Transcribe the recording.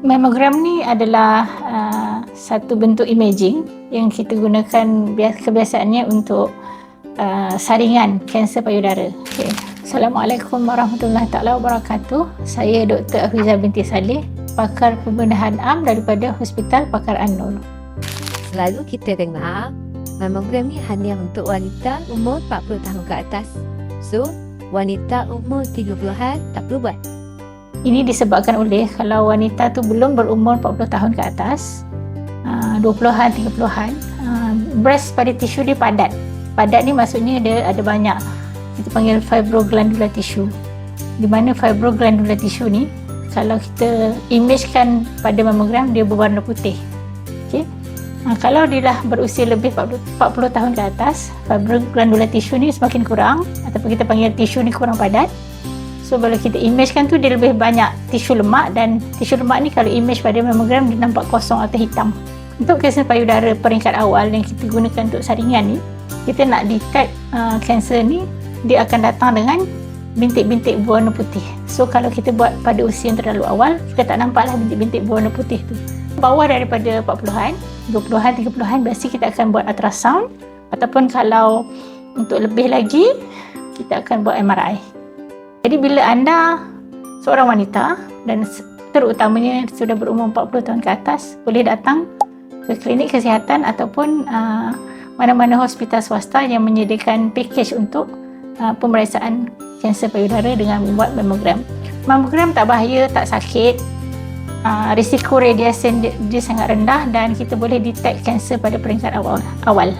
Mammogram ni adalah uh, satu bentuk imaging yang kita gunakan bias- kebiasaannya untuk uh, saringan kanser payudara. Okay. Assalamualaikum warahmatullahi taala wabarakatuh. Saya Dr. Afizah binti Saleh, pakar pembedahan am daripada Hospital Pakar An-Nur. Selalu kita dengar mamogram ni hanya untuk wanita umur 40 tahun ke atas. So, wanita umur 30-an tak perlu buat. Ini disebabkan oleh kalau wanita tu belum berumur 40 tahun ke atas, uh, 20-an, 30-an, uh, breast pada tisu dia padat. Padat ni maksudnya dia ada banyak. Kita panggil fibroglandular tissue. Di mana fibroglandular tissue ni kalau kita imagekan pada mamogram dia berwarna putih. Okey. Ha, kalau dia dah berusia lebih 40, 40 tahun ke atas, fibroglandular tissue ni semakin kurang ataupun kita panggil tisu ni kurang padat. So bila kita imagekan tu dia lebih banyak tisu lemak dan tisu lemak ni kalau image pada mamogram dia nampak kosong atau hitam. Untuk kanser payudara peringkat awal yang kita gunakan untuk saringan ni, kita nak detect uh, kanser ni dia akan datang dengan bintik-bintik berwarna putih. So kalau kita buat pada usia yang terlalu awal, kita tak nampaklah bintik-bintik berwarna putih tu. Bawah daripada 40-an, 20-an, 30-an biasa kita akan buat ultrasound ataupun kalau untuk lebih lagi kita akan buat MRI. Jadi bila anda seorang wanita dan terutamanya sudah berumur 40 tahun ke atas boleh datang ke klinik kesihatan ataupun uh, mana-mana hospital swasta yang menyediakan package untuk uh, pemeriksaan kanser payudara dengan membuat mamogram. Mamogram tak bahaya, tak sakit. Uh, risiko radiasi dia, dia sangat rendah dan kita boleh detect kanser pada peringkat awal. awal.